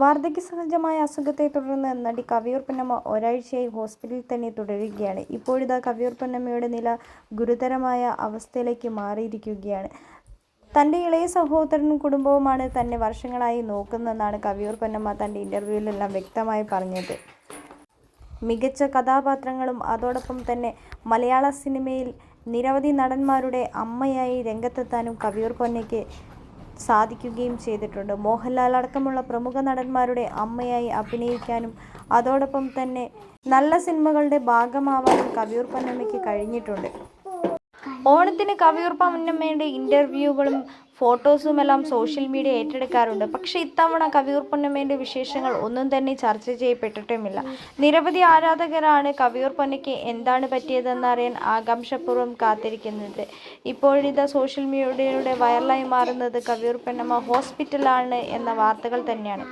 വാർദ്ധക്യ സഹജമായ അസുഖത്തെ തുടർന്ന് നടി കവിയൂർ പൊന്നമ്മ ഒരാഴ്ചയായി ഹോസ്പിറ്റലിൽ തന്നെ തുടരുകയാണ്. ഇപ്പോഴിതാ കവിയൂർ പൊന്നമ്മയുടെ നില ഗുരുതരമായ അവസ്ഥയിലേക്ക് മാറിയിരിക്കുകയാണ്. തന്റെ ഇളയ സഹോദരനും കുടുംബവുമാണ് തന്നെ വർഷങ്ങളായി നോക്കുന്നതെന്നാണ് കവിയൂർ പൊന്നമ്മ തന്റെ ഇന്റർവ്യൂവിലെല്ലാം വ്യക്തമായി പറഞ്ഞത്. മികച്ച കഥാപാത്രങ്ങളും അതോടൊപ്പം തന്നെ മലയാള സിനിമയിൽ നിരവധി നടന്മാരുടെ അമ്മയായി രംഗത്തെത്താനും കവിയൂർ പൊന്നയ്ക്ക് സാധിക്കുകയും ചെയ്തിട്ടുണ്ട്. മോഹൻലാൽ അടക്കമുള്ള പ്രമുഖ നടന്മാരുടെ അമ്മയായി അഭിനയിക്കാനും അതോടൊപ്പം തന്നെ നല്ല സിനിമകളുടെ ഭാഗമാവാനും കവിയൂർ പൊന്നമ്മയ്ക്ക് കഴിഞ്ഞിട്ടുണ്ട്. ഓണത്തിന് കവിയൂർ പൊന്നമ്മയുടെ ഇന്റർവ്യൂകളും ഫോട്ടോസും എല്ലാം സോഷ്യൽ മീഡിയ ഏറ്റെടുക്കാറുണ്ട്. പക്ഷേ ഇത്തവണ കവിയൂർ വിശേഷങ്ങൾ ഒന്നും തന്നെ ചർച്ച ചെയ്യപ്പെട്ടിട്ടുമില്ല. നിരവധി ആരാധകരാണ് കവിയൂർ പൊന്നയ്ക്ക് എന്താണ് പറ്റിയതെന്നറിയാൻ ആകാംക്ഷപൂർവം കാത്തിരിക്കുന്നത്. ഇപ്പോഴിതാ സോഷ്യൽ മീഡിയയുടെ വൈറലായി മാറുന്നത് കവിയൂർ പൊന്നമ്മ ഹോസ്പിറ്റലാണ് എന്ന വാർത്തകൾ തന്നെയാണ്.